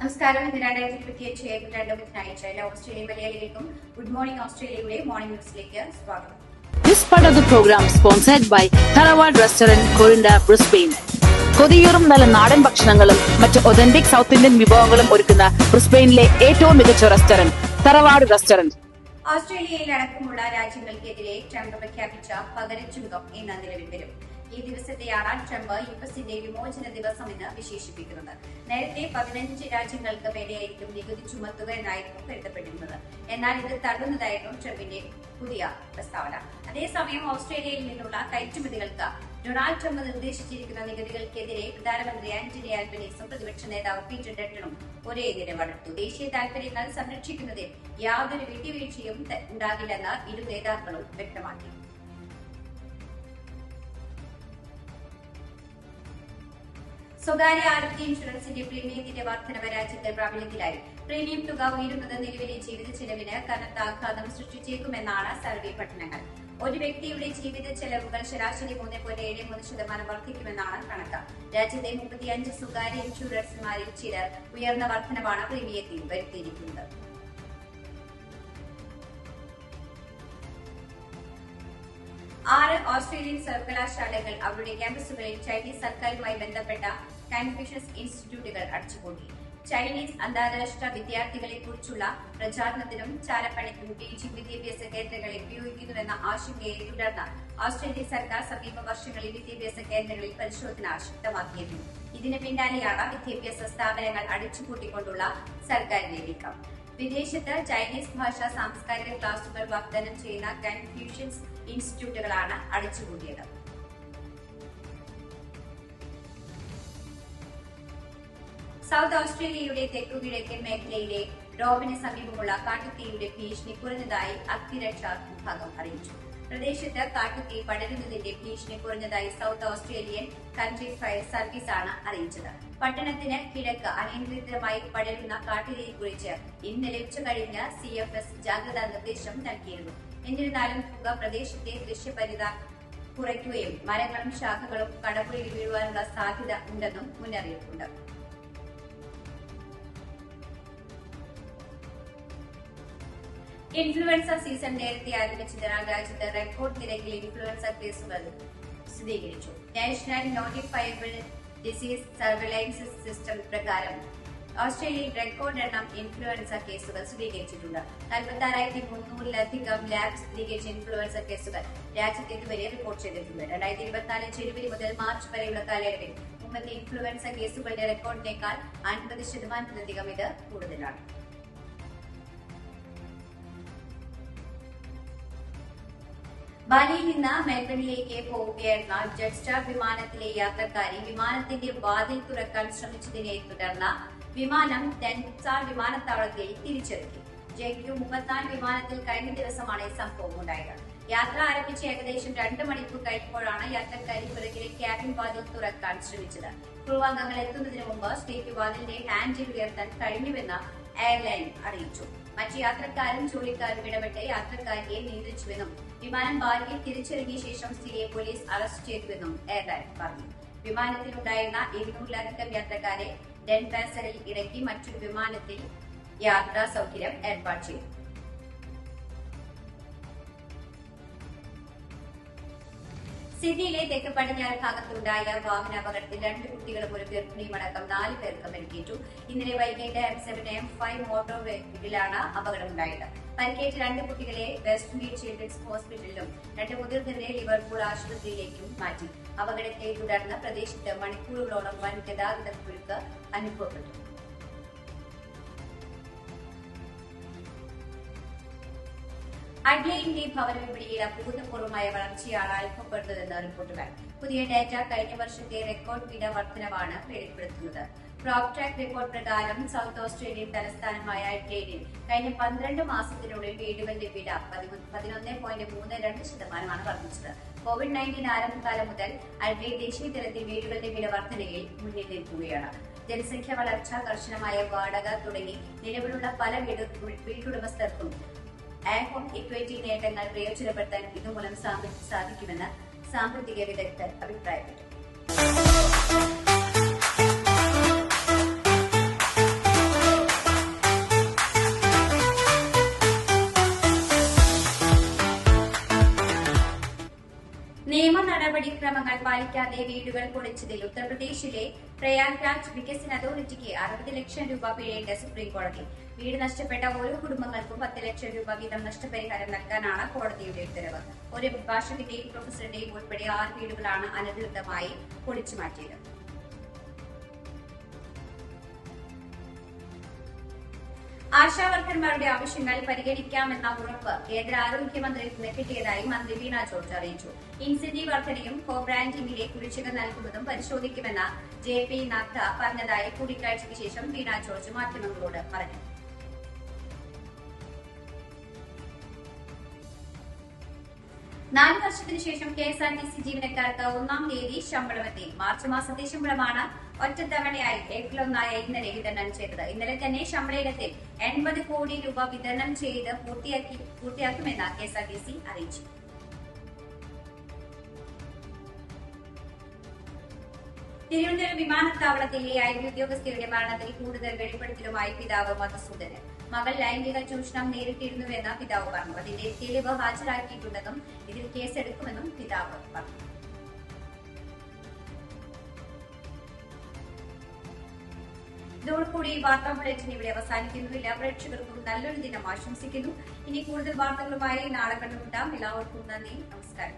നമസ്കാരം. ഇന്ന് രണ്ടായിരത്തി ഇരുപത്തി അഞ്ച് ഏപ്രിൽ രണ്ട് ബുധനാഴ്ച എല്ലാ ഓസ്ട്രേലിയൻ മലയാളികൾക്കും ഗുഡ് മോർണിംഗ് ഓസ്ട്രേലിയയുടെ മോർണിംഗ് ന്യൂസിലേക്ക് സ്വാഗതം. This part of the program sponsored by Tharawad Restaurant, Corinda, Brisbane. കൊതിയൂറും നല്ല നാടൻ ഭക്ഷണങ്ങളും മറ്റ് ഒതന്റിക് സൗത്ത് ഇന്ത്യൻ വിഭവങ്ങളും ഒരുക്കുന്ന ബ്രിസ്ബെയിനിലെ ഏറ്റവും മികച്ച റെസ്റ്റോറന്റ് തറവാട് റെസ്റ്റോറന്റ് ഓസ്ട്രേലിയയിൽ അടക്കമുള്ള രാജ്യങ്ങൾക്കെതിരെ ട്രംപ് പ്രഖ്യാപിച്ച പകരച്ചുങ്കം ഇന്ന് നിലവിൽ വരും. ഈ ദിവസത്തെ ആറാം ട്രംപ് യു എസിന്റെ വിമോചന ദിവസം എന്ന് വിശേഷിപ്പിക്കുന്നത്. നേരത്തെ പതിനഞ്ച് രാജ്യങ്ങൾക്ക് മേലെയായിരിക്കും നികുതി ചുമത്തുക എന്നായിരുന്നു കരുതപ്പെട്ടിരുന്നത്. എന്നാൽ ഇത് തള്ളുന്നതായിരുന്നു ട്രംപിന്റെ പുതിയ പ്രസ്താവന. അതേസമയം ഓസ്ട്രേലിയയിൽ നിന്നുള്ള കയറ്റുമതികൾക്ക് ഡൊണാൾഡ് ട്രംപ് നിർദ്ദേശിച്ചിരിക്കുന്ന നികുതികൾക്കെതിരെ പ്രധാനമന്ത്രി ആന്റണി ആൽബനീസും പ്രതിപക്ഷ നേതാവ് പീറ്റർ ഡട്ടണും ഒരേ നിലപാടെടുത്തു ദേശീയ താൽപര്യങ്ങൾ സംരക്ഷിക്കുന്നതിൽ യാതൊരു വിട്ടുവീഴ്ചയും ഉണ്ടാകില്ലെന്ന് ഇരു നേതാക്കളും വ്യക്തമാക്കി. സ്വകാര്യ ആരോഗ്യ ഇൻഷുറൻസിന്റെ പ്രീമിയത്തിന്റെ വർധനവ് രാജ്യത്ത് പ്രാബല്യത്തിലായി. പ്രീമിയം തുക ഉയരുന്നത് നിലവിലെ ജീവിത ചെലവിന് കനത്ത ആഘാതം സൃഷ്ടിച്ചേക്കുമെന്നാണ് സർവേ പഠനങ്ങൾ. ഒരു വ്യക്തിയുടെ ജീവിത ചെലവുകൾ ശരാശരി മൂന്ന് പോയിന്റ് ഏഴ് മൂന്ന് ശതമാനം വർദ്ധിക്കുമെന്നാണ് കണക്ക്. രാജ്യത്തെ മുപ്പത്തിയഞ്ച് സ്വകാര്യ ഇൻഷുറൻസുമാരിൽ ചിലർ ഉയർന്ന വർധനവാണ് പ്രീമിയത്തിൽ വരുത്തിയിരിക്കുന്നത്. ആറ് ഓസ്ട്രേലിയൻ സർവകലാശാലകൾ അവരുടെ ക്യാമ്പസുകളിൽ ചൈനീസ് സർക്കാരുമായി ബന്ധപ്പെട്ട കൺഫ്യൂഷൻസ് ഇൻസ്റ്റിറ്റ്യൂട്ടുകൾ അടച്ചുപൂട്ടി. ചൈനീസ് അന്താരാഷ്ട്ര വിദ്യാർത്ഥികളെ കുറിച്ചുള്ള പ്രചാരണത്തിനും ചാലപ്പണിക്കും ബീജിംഗ് വിദ്യാഭ്യാസ കേന്ദ്രങ്ങളെ ഉപയോഗിക്കുന്നുവെന്ന ആശങ്കയെ തുടർന്ന് ഓസ്ട്രേലിയ സർക്കാർ സമീപ വർഷങ്ങളിൽ വിദ്യാഭ്യാസ കേന്ദ്രങ്ങളിൽ പരിശോധന ശക്തമാക്കിയിരുന്നു. ഇതിന് പിന്നാലെയാണ് വിദ്യാഭ്യാസ സ്ഥാപനങ്ങൾ അടിച്ചുപൂട്ടിക്കൊണ്ടുള്ള സർക്കാരിന്റെ നീക്കം. വിദേശത്ത് ചൈനീസ് ഭാഷ സാംസ്കാരിക ക്ലാസുകൾ വാഗ്ദാനം ചെയ്യുന്ന കൺഫ്യൂഷ്യൻസ് ഇൻസ്റ്റിറ്റ്യൂട്ടുകളാണ് അടിച്ചുകൂട്ടിയത് സൗത്ത് ഓസ്ട്രേലിയയുടെ തെക്കുകിഴക്കൻ മേഖലയിലെ ഡോബിന് സമീപമുള്ള കാട്ടുതീയുടെ ഭീഷണി കുറഞ്ഞതായി അഗ്നിരക്ഷാ വിഭാഗം അറിയിച്ചു. പ്രദേശത്ത് കാട്ടുതീ പടരുന്നതിന്റെ ഭീഷണി കുറഞ്ഞതായി സൗത്ത് ഓസ്ട്രേലിയൻ കൺട്രി ഫയർ സർവീസാണ് അറിയിച്ചത്. പട്ടണത്തിന് കിഴക്ക് അനിയന്ത്രിതമായി പടരുന്ന കാട്ടുതീയെക്കുറിച്ച് ഇന്നലെ ഉച്ചകഴിഞ്ഞ് സി എഫ് എസ് ജാഗ്രതാ നിർദ്ദേശം നൽകിയിരുന്നു. എന്നിരുന്നാലും പുക പ്രദേശത്തെ ദൃശ്യപരിത കുറയ്ക്കുകയും മരങ്ങളും ശാഖകളും കടപുഴയിൽ വീഴുവാനുള്ള സാധ്യത ഉണ്ടെന്നും മുന്നറിയിപ്പുണ്ട്. ഇൻഫ്ലുവൻസ സീസൺ നേരത്തെ ആരംഭിച്ചതിനാൽ രാജ്യത്ത് റെക്കോർഡ് നിരക്കിൽ ഇൻഫ്ലുവൻസ കേസുകൾ സ്ഥിരീകരിച്ചു. National notifiable disease surveillance system പ്രകാരം ഓസ്ട്രേലിയയിൽ റെക്കോർഡ് എണ്ണം ഇൻഫ്ലുവൻസ കേസുകൾ സ്ഥിരീകരിച്ചിട്ടുണ്ട്. നാൽപ്പത്തി മുന്നൂറിലധികം ലാബ് സ്ഥിരീകരിച്ച ഇൻഫ്ലുവൻസ കേസുകൾ രാജ്യത്ത് ഇതുവരെ റിപ്പോർട്ട് ചെയ്തിട്ടുണ്ട്. രണ്ടായിരത്തി ഇരുപത്തിനാല് ജനുവരി മുതൽ മാർച്ച് വരെയുള്ള കാലയളവിൽ മുമ്പത്തെ ഇൻഫ്ലുവൻസ കേസുകളുടെ റെക്കോർഡിനേക്കാൾ അൻപത് ശതമാനത്തിലധികം ഇത് കൂടുതലാണ്. ബാലിയിൽ നിന്ന് മെൽബണിലേക്ക് പോവുകയായിരുന്ന ജെറ്റ്സ്റ്റാർ വിമാനത്തിലെ യാത്രക്കാരി വിമാനത്തിന്റെ വാതിൽ തുറക്കാൻ ശ്രമിച്ചതിനെ തുടർന്ന് വിമാനം ഡെൻസാർ വിമാനത്താവളത്തിൽ തിരിച്ചെത്തി. ജയ്ക്കു മുപ്പത്തിനാല് വിമാനത്തിൽ കഴിഞ്ഞ ദിവസമാണ് സംഭവം ഉണ്ടായത്. യാത്ര ആരംഭിച്ച് ഏകദേശം രണ്ട് മണിക്കൂർ കഴിഞ്ഞപ്പോഴാണ് യാത്രക്കാരി പിറകിലെ ക്യാബിൻ വാതിൽ തുറക്കാൻ ശ്രമിച്ചത്. ക്രൂ അംഗങ്ങൾ എത്തുന്നതിന് മുമ്പ് സ്റ്റേറ്റ് വാതിലിന്റെ ഹാൻഡിൽ ഉയർത്താൻ കഴിഞ്ഞുവെന്ന് എയർലൈൻ അറിയിച്ചു. മറ്റു യാത്രക്കാരും ജോലിക്കാരും ഇടപെട്ട് യാത്രക്കാരിയെ നിയന്ത്രിച്ചുവെന്നും വിമാനം ബാലിയിൽ തിരിച്ചിറങ്ങിയ ശേഷം സ്ത്രീയെ പോലീസ് അറസ്റ്റ് ചെയ്തുവെന്നും എയർലൈൻ പറഞ്ഞു. വിമാനത്തിലുണ്ടായിരുന്ന ഇരുന്നൂറിലധികം യാത്രക്കാരെ ഡെൻപാസറിൽ ഇറക്കി മറ്റൊരു വിമാനത്തിൽ യാത്രാ സൗകര്യം ഏർപ്പാട് ചെയ്തു. സിഡ്നിയിലെ തെക്ക് പടിഞ്ഞാറ് ഭാഗത്തുണ്ടായ വാഹനാപകടത്തിൽ രണ്ട് കുട്ടികളും ഒരു ഗർഭിണിയും അടക്കം നാല് പേർക്ക് പരിക്കേറ്റു. ഇന്നലെ വൈകിട്ട് M seven M five motor വെഹിക്കിളിലാണ് അപകടമുണ്ടായത്. പരിക്കേറ്റ രണ്ട് കുട്ടികളെ വെസ്റ്റ് മീഡ് ചിൽഡ്രൻസ് ഹോസ്പിറ്റലിലും രണ്ട് മുതിർന്നവരെ ലിവർപൂൾ ആശുപത്രിയിലേക്കും മാറ്റി. അപകടത്തെ തുടർന്ന് പ്രദേശത്ത് മണിക്കൂറുകളോളം വൻ ഗതാഗത കുരുക്ക് അനുഭവപ്പെട്ടു. അഡ്ലൈനിന്റെ ഭവന വിപണിയിൽ അഭൂതപൂർവമായ വളർച്ചയാണ് അനുഭവപ്പെടുന്നതെന്ന് റിപ്പോർട്ടുകൾ പുതിയ ഡാറ്റ കഴിഞ്ഞ വർഷത്തെ റെക്കോർഡ് വില വർധനവാണ് വെളിപ്പെടുത്തുന്നത്. പ്രോപ്ട്രാക് റിപ്പോർട്ട് പ്രകാരം സൗത്ത് ഓസ്ട്രേലിയൻ തലസ്ഥാനമായ അഡ്ലൈനിൽ കഴിഞ്ഞ പന്ത്രണ്ട് മാസത്തിനുള്ളിൽ വീടുകളുടെ വില പതിനൊന്ന് പോയിന്റ് മൂന്ന് രണ്ട് ശതമാനമാണ് വർദ്ധിച്ചത്. കോവിഡ് നയന്റീൻ ആരംഭകാലം മുതൽ അഡ്ലൈൻ ദേശീയ തലത്തിൽ വീടുകളുടെ വില വർധനയിൽ മുന്നിൽ നിൽക്കുകയാണ്. ജനസംഖ്യ വളർച്ച കർശനമായ വാടക തുടങ്ങി നിലവിലുള്ള പല വീട് വീട്ടുടമസ്ഥർക്കും ആഹോം ഇക്വിറ്റി നേട്ടങ്ങൾ പ്രയോജനപ്പെടുത്താൻ ഇതുമൂലം സാധിക്കുമെന്ന് സാമ്പത്തിക വിദഗ്ധർ അഭിപ്രായപ്പെട്ടു. നടപടിക്രമങ്ങൾ പാലിക്കാതെ വീടുകൾ പൊളിച്ചതിൽ ഉത്തർപ്രദേശിലെ പ്രയാഗ്രാജ് വികസന അതോറിറ്റിക്ക് അറുപത് ലക്ഷം രൂപ പിഴയുണ്ട് സുപ്രീംകോടതി വീട് നഷ്ടപ്പെട്ട ഓരോ കുടുംബങ്ങൾക്കും പത്ത് ലക്ഷം രൂപ വീതം നഷ്ടപരിഹാരം നൽകാനാണ് കോടതിയുടെ ഉത്തരവ്. ഒരു അഭിഭാഷകന്റെയും പ്രൊഫസറുടെയും ഉൾപ്പെടെ ആറ് വീടുകളാണ് അനധികൃതമായി പൊളിച്ചു മാറ്റിയത്. ആശാവർക്കർമാരുടെ ആവശ്യങ്ങൾ പരിഗണിക്കാമെന്ന ഉറപ്പ് കേന്ദ്ര ആരോഗ്യമന്ത്രിയിൽ കിട്ടിയതായി മന്ത്രി വീണ ജോർജ് അറിയിച്ചു. ഇൻസെന്റീവ് വർധനയും കോ ബ്രാൻഡിംഗിലെ കുടിശ്ശിക നൽകുന്നതും പരിശോധിക്കുമെന്ന ജെ പി നദ്ദ പറഞ്ഞതായി കൂടിക്കാഴ്ചയ്ക്ക് ശേഷം വീണ ജോർജ് മാധ്യമങ്ങളോട് പറഞ്ഞു. നാല് വർഷത്തിനു ശേഷം K S R T C ജീവനക്കാർക്ക് ഒന്നാം തീയതി ശമ്പളമെത്തി മാർച്ച് മാസത്തെ ശമ്പളമാണ് ഒറ്റത്തവണയായി ഏപ്രിൽ ഒന്നായ ഇന്നലെ വിതരണം ചെയ്തത്. ഇന്നലെ തന്നെ ശമ്പള എൺപത് കോടി രൂപ വിതരണം ചെയ്ത് പൂർത്തിയാക്കി പൂർത്തിയാക്കുമെന്ന് K S R T C അറിയിച്ചു. തിരുവനന്തപുരം വിമാനത്താവളത്തിലെ ഐ ഉദ്യോഗസ്ഥയുടെ മരണത്തിൽ കൂടുതൽ വെളിപ്പെടുത്തലുമായി പിതാവ് മധുസൂദനൻ. മകൾ ലൈംഗിക ചൂഷണം നേരിട്ടിരുന്നുവെന്ന് പിതാവ് പറഞ്ഞു. അതിന്റെ തെളിവ് ഹാജരാക്കിയിട്ടുണ്ടെന്നും ഇതിൽ കേസെടുക്കുമെന്നും പിതാവ് പറഞ്ഞു. ഇതോടുകൂടി വാർത്താ ബുള്ളറ്റിൻ ഇവിടെ അവസാനിക്കുന്നു എല്ലാ പ്രേക്ഷകർക്കും നല്ലൊരു ദിനം ആശംസിക്കുന്നു. ഇനി കൂടുതൽ വാർത്തകളുമായി നാളെ കണ്ടുമുട്ടാം. എല്ലാവർക്കും നന്ദി. നമസ്കാരം.